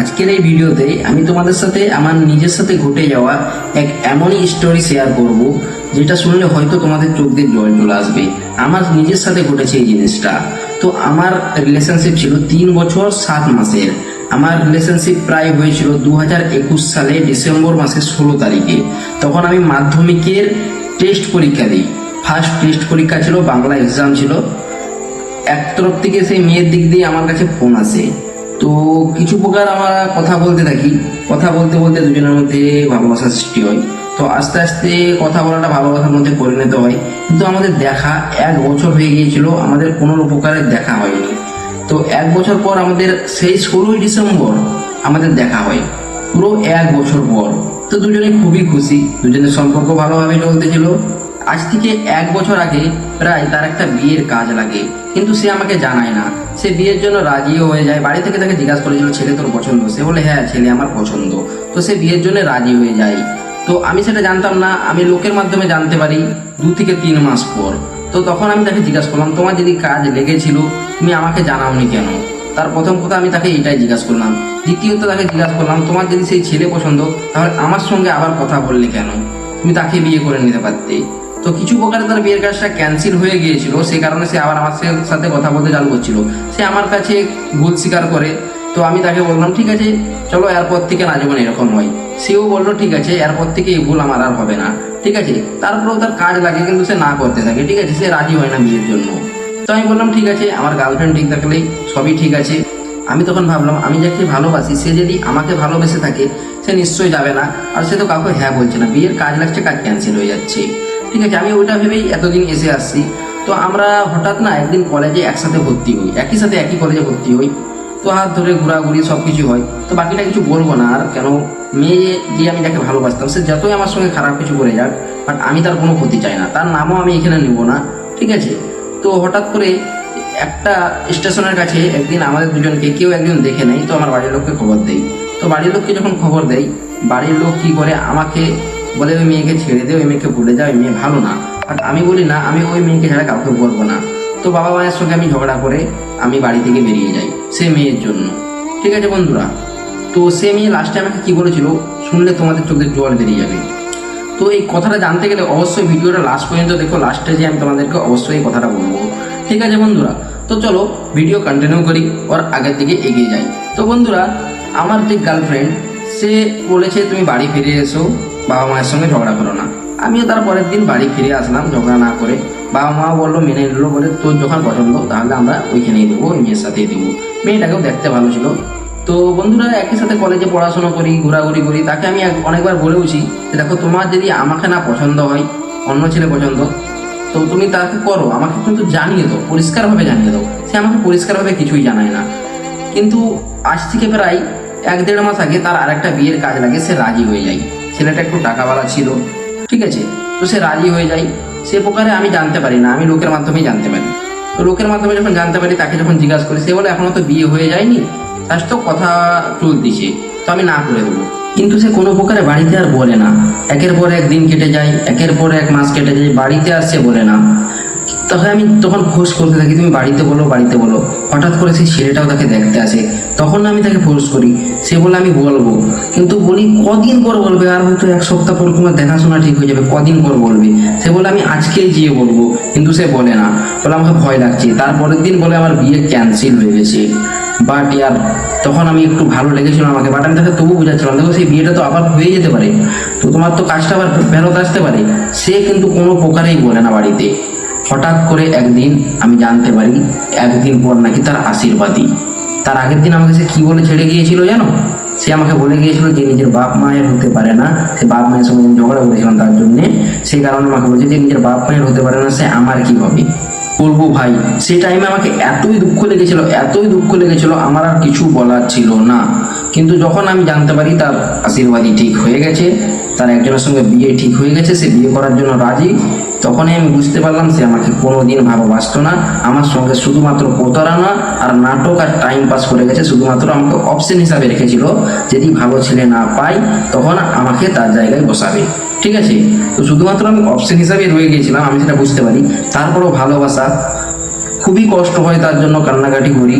আজকের এই ভিডিওতে আমি তোমাদের সাথে আমার নিজের সাথে ঘটে যাওয়া এক এমনই স্টোরি শেয়ার করব, যেটা শুনলে হয়তো তোমাদের চোখ দিয়ে জল চলে আসবে। আমার নিজের সাথে ঘটেছে এই জিনিসটা। তো আমার রিলেশনশিপ ছিল তিন বছর সাত মাসের। আমার রিলেশনশিপ প্রায় হয়েছিল দু হাজার একুশ সালে ডিসেম্বর মাসের ষোলো তারিখে। তখন আমি মাধ্যমিকের টেস্ট পরীক্ষা দিই। ফার্স্ট টেস্ট পরীক্ষা ছিল, বাংলা এক্সাম ছিল। এক তরফ থেকে সেই মেয়ের দিক দিয়ে আমার কাছে ফোন আসে। তো কিছু প্রকার আমরা কথা বলতে থাকি। কথা বলতে বলতে দুজনের মধ্যে ভালোবাসার সৃষ্টি হয়। তো আস্তে আস্তে কথা বলাটা ভালোবাসার মধ্যে পরিণত হয়। কিন্তু আমাদের দেখা এক বছর হয়ে গিয়েছিল, আমাদের কোনো প্রকারের দেখা হয়নি। তো এক বছর পর আমাদের সেই ষোলোই ডিসেম্বর আমাদের দেখা হয়। পুরো এক বছর পর। তো দুজনে খুবই খুশি। দুজনের সম্পর্ক ভালোভাবে চলতেছিল আজ থেকে এক বছর আগে প্রায় তার একটা বিয়ের কাজ লাগে। কিন্তু সে আমাকে জানায় না। সে বিয়ের জন্য রাজিও হয়ে যায়। বাড়ি থেকে তাকে জিজ্ঞাসা করেছিল, ছেলে তোর পছন্দ? সে বলে হ্যাঁ ছেলে আমার পছন্দ। তো সে বিয়ের জন্য রাজি হয়ে যায়। তো আমি সেটা জানতাম না। আমি লোকের মাধ্যমে জানতে পারি দু থেকে তিন মাস পর। তো তখন আমি তাকে জিজ্ঞাসা করলাম, তোমার যদি কাজ লেগেছিল, তুমি আমাকে জানাওনি কেন? তার প্রথম কথা আমি তাকে এটাই জিজ্ঞাসা করলাম। দ্বিতীয়ত তাকে জিজ্ঞাসা করলাম, তোমার যদি সেই ছেলে পছন্দ, তাহলে আমার সঙ্গে আবার কথা বললে কেন? তুমি তাকে বিয়ে করে নিতে পারতে। তো কিছু প্রকারে তার বিয়ের কাজটা ক্যান্সেল হয়ে গিয়েছিল, সেই কারণে সে আবার আমার সাথে কথা বলতে চালু করছিল। সে আমার কাছে ভুল স্বীকার করে, তো আমি তাকে বললাম, ঠিক আছে, চলো এরপর থেকে না জীবন এরকম হয়। সেও বলল, ঠিক আছে এরপর থেকে এই ভুল আমার আর হবে না, ঠিক আছে। তারপরেও তার কাজ লাগে, কিন্তু সে না করতে থাকে, ঠিক আছে, সে রাজি হয় না বিয়ের জন্য। তো আমি বললাম, ঠিক আছে, আমার গার্লফ্রেন্ড ঠিক থাকলেই সবই ঠিক আছে। আমি তখন ভাবলাম, আমি যাকে ভালোবাসি, সে যদি আমাকে ভালোবেসে থাকে, সে নিশ্চয়ই যাবে না। আর সে তো কাউকে হ্যাঁ বলছে না, বিয়ের কাজ লাগছে, কাজ ক্যান্সেল হয়ে যাচ্ছে। ঠিক আছে, আমি ওইটা ভেবেই এতদিন এসে আসছি। তো আমরা হঠাৎ না একদিন কলেজে একসাথে ভর্তি হই, একই সাথে একই কলেজে ভর্তি হই। তো হাত ধরে ঘোরাঘুরি সব কিছু হয়। তো বাকিটা কিছু বলব না, আর কেন মেয়ে যে আমি যাকে ভালোবাসতাম, সে যতই আমার সঙ্গে খারাপ কিছু করে যাক বাট আমি তার কোনো ক্ষতি চাই না। তার নামও আমি এখানে নেব না, ঠিক আছে? তো হঠাৎ করে একটা স্টেশনের কাছে একদিন আমাদের দুজনকে, কেউ একজন দেখে নেয় তো আমার বাড়ির লোককে খবর দেয় তো বাড়ির লোককে যখন খবর দেয় বাড়ির লোক কি করে, আমাকে বলে ওই মেয়েকে ছেড়ে দে, ওই মেয়েকে ভুলে যাও ওই মেয়ে ভালো না। বাট আমি বলি, না, আমি ওই মেয়েকে ছাড়া কাউকে বলব না। তো বাবা মায়ের সঙ্গে আমি ঝগড়া করে আমি বাড়ি থেকে বেরিয়ে যাই, সে মেয়ের জন্য। ঠিক আছে বন্ধুরা? তো সে মেয়ে লাস্টে আমাকে কি বলেছিল? শুনলে তোমাদের চোখের জল বেরিয়ে যাবে। তো এই কথাটা জানতে গেলে অবশ্যই ভিডিওটা লাস্ট পর্যন্ত দেখো। লাস্টে যে আমি তোমাদেরকে অবশ্যই এই কথাটা বলব। ঠিক আছে বন্ধুরা? তো চলো ভিডিও কন্টিনিউ করি, ওর আগের দিকে এগিয়ে যাই। তো বন্ধুরা, আমার যে গার্লফ্রেন্ড সে বলেছে, তুমি বাড়ি ফিরে এসো। বাবা মায়ের সঙ্গে ঝগড়া করো না। আমিও তার পরের দিন বাড়ি ফিরে আসলাম, ঝগড়া না করে। বাবা মা বলল, মেনে নিলো বলে তোর যখন পছন্দ, তাহলে আমরা ওইখানেই দেবো, ওই মেয়ের সাথেই দেবো। মেয়েটাকেও দেখতে ভালো ছিল। তো বন্ধুরা, একই সাথে কলেজে পড়াশোনা করি, ঘোরাঘুরি করি, তাকে আমি অনেকবার বলেওছি যে, দেখো, তোমার যদি আমাকে না পছন্দ হয়, অন্য ছেলে পছন্দ, তো তুমি তাকে করো, আমাকে কিন্তু জানিয়ে দাও, পরিষ্কারভাবে জানিয়ে দাও। সে আমাকে পরিষ্কারভাবে কিছুই জানায় না। কিন্তু আজ থেকে প্রায় এক দেড় মাস আগে তার আরেকটা বিয়ের কাজ লাগে, সে রাজি হয়ে যায়। ছেলেটা একটু টাকাওয়ালা ছিল। ঠিক আছে, তো সে রাজি হয়ে যায়। সে প্রকারে আমি জানতে পারি না, আমি লোকের মাধ্যমেই জানতে পারি। তো লোকের মাধ্যমে যখন জানতে পারি, তাকে যখন জিজ্ঞাসা করি, সে বলে, এখনও তো বিয়ে হয়ে যায়নি, তার তো কথা চলতিছে তো আমি না করে দেবো। কিন্তু সে কোনো প্রকারে বাড়িতে আর বলে না। একের পর এক দিন কেটে যায়, একের পর এক মাস কেটে যায়, বাড়িতে আর সে বলে না। তখন আমি তখন ফোর্স করতে থাকি, তুমি বাড়িতে বলো বাড়িতে বলো। হঠাৎ করে সেই ছেলেটাও তাকে দেখতে আসে। তখন আমি তাকে ফোর্স করি। সে বলে আমি বলব। কিন্তু বলি, কদিন পর বলবে? আর হয়তো এক সপ্তাহ পর তোমার দেখাশোনা ঠিক হয়ে যাবে। কদিন পর বলবে? সে বলে আমি আজকেই গিয়ে বলব। কিন্তু সে বলে না। বলে, আমাকে ভয় লাগছে। তারপরের দিন বলে, আমার বিয়ে ক্যান্সেল হয়ে গেছে। বাট ইয়ার, তখন আমি একটু ভালো লেগেছিল আমাকে। বাট আমি তাকে তবু বুঝাচ্ছিলাম, দেখো, সেই বিয়েটা তো আবার হয়ে যেতে পারে। তো তোমার তো কাজটা আবার ফেরত আসতে পারে। সে কিন্তু কোনো প্রকারেই বলে না বাড়িতে। হঠাৎ করে একদিন আমি জানতে পারি, একদিন পর নাকি তার আশীর্বাদী তার আগের দিন আমাকে সে কি বলে ছেড়ে গিয়েছিল জানো? সে আমাকে বলে গিয়েছিল যে নিজের বাপ মায়ের হতে পারে না, সে বাপ মায়ের সঙ্গে ঝগড়া করেছিলাম তার জন্যে, সেই কারণে আমাকে বলছে যে নিজের বাপ মায়ের হতে পারে না, সে আমার কি হবে? বলব, ভাই সেই টাইমে আমাকে এতই দুঃখ লেগেছিল, এতই দুঃখ লেগেছিল, আমার আর কিছু বলার ছিল না। কিন্তু যখন আমি জানতে পারি তার আশীর্বাদই ঠিক হয়ে গেছে, তার একজনের সঙ্গে বিয়ে ঠিক হয়ে গেছে, সে বিয়ে করার জন্য রাজি তখনই আমি বুঝতে পারলাম সে আমাকে কোনোদিন ভালোবাসতো না। আমার সঙ্গে শুধুমাত্র প্রতারণা আর নাটক আর টাইম পাস করে গেছে। শুধুমাত্র আমাকে অপশন হিসাবে রেখেছিল, যদি ভালো ছেলে না পাই, তখন আমাকে তার জায়গায় বসাবে। ঠিক আছে? তো শুধুমাত্র আমি অপশন হিসাবে রয়ে গিয়েছিলাম, আমি সেটা বুঝতে পারি। তারপরও ভালোবাসা। খুবই কষ্ট হয় তার জন্য কান্নাকাটি করি।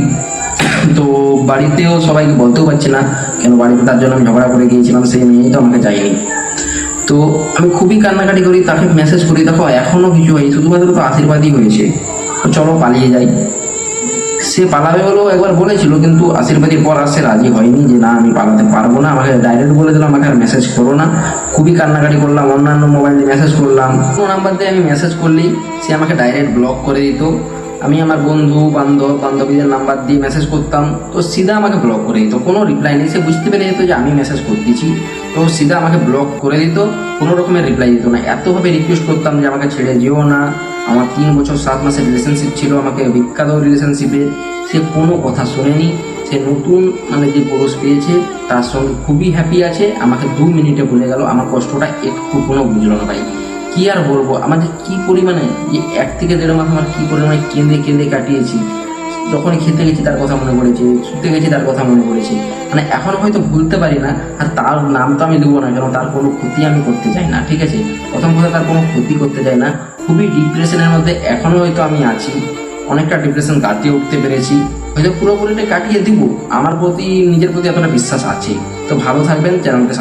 তো বাড়িতেও সবাইকে বলতেও পারছি না, কেন বাড়িতে তার জন্য আমি ঝগড়া করে গিয়েছিলাম, সেই মেয়েই তো আমাকে যায়নি। তো আমি খুবই কান্নাকাটি করি, তাকে মেসেজ করি, দেখো, এখনও কিছু হয়নি, শুধুমাত্র তো আশীর্বাদই হয়েছে। তো চলো, পালিয়ে যাই। সে পালাবে বলেও একবার বলেছিল, কিন্তু আশীর্বাদের পর আর সে রাজি হয়নি যে, না, আমি পালাতে পারব না। আমাকে ডাইরেক্ট বলে দিল, আমাকে আর মেসেজ করো না। খুবই কান্নাকাটি করলাম, অন্যান্য মোবাইল দিয়ে মেসেজ করলাম। কোনো নাম্বার দিয়ে আমি মেসেজ করলেই সে আমাকে ডাইরেক্ট ব্লক করে দিত। আমি আমার বন্ধু, বান্ধব, বান্ধবীদের নাম্বার দিয়ে মেসেজ করতাম। তো সিধা আমাকে ব্লক করে দিত। কোনো রিপ্লাই নেই। সে বুঝতে পেরে যেত যে আমি মেসেজ করতেছি। তো সিধা আমাকে ব্লক করে দিত। কোনো রকমের রিপ্লাই দিত না। এতভাবে রিকোয়েস্ট করতাম যে আমাকে ছেড়ে যেও না। আমার তিন বছর, সাত মাসের রিলেশনশিপ ছিল। আমাকে বিখ্যাত রিলেশনশিপে সে কোনো কথা শোনেনি। সে নতুন মানে যে পুরুষ পেয়েছে, তার সঙ্গে খুবই হ্যাপি আছে। আমাকে দু মিনিটে ভুলে গেল। আমার কষ্টটা একটু কোনো বুঝলো না ভাই। কি আর বলব? আমাদের কি পরিমাণে যে এক থেকে দেড় মাস আমার কি পরিমাণে কেঁদে কেঁদে কাটিয়েছি, যখনই খেতে গেছি তার কথা মনে পড়েছে, শুতে গেছি তার কথা মনে পড়েছে। মানে এখন হয়তো ভুলতে পারি না, আর তার নাম তো আমি দেবো না কেন তার কোনো ক্ষতি আমি করতে চাই না, ঠিক আছে? প্রথম কথা, তার কোনো ক্ষতি করতে চাই না। খুবই ডিপ্রেশনের মধ্যে এখনও হয়তো আমি আছি। অনেকটা ডিপ্রেশন কাটিয়ে উঠতে পেরেছি। হয়তো পুরোপুরিটা কাটিয়ে দিব। আমার প্রতি, নিজের প্রতি এতটা বিশ্বাস আছে। তো ভালো থাকবেন চ্যানেলকে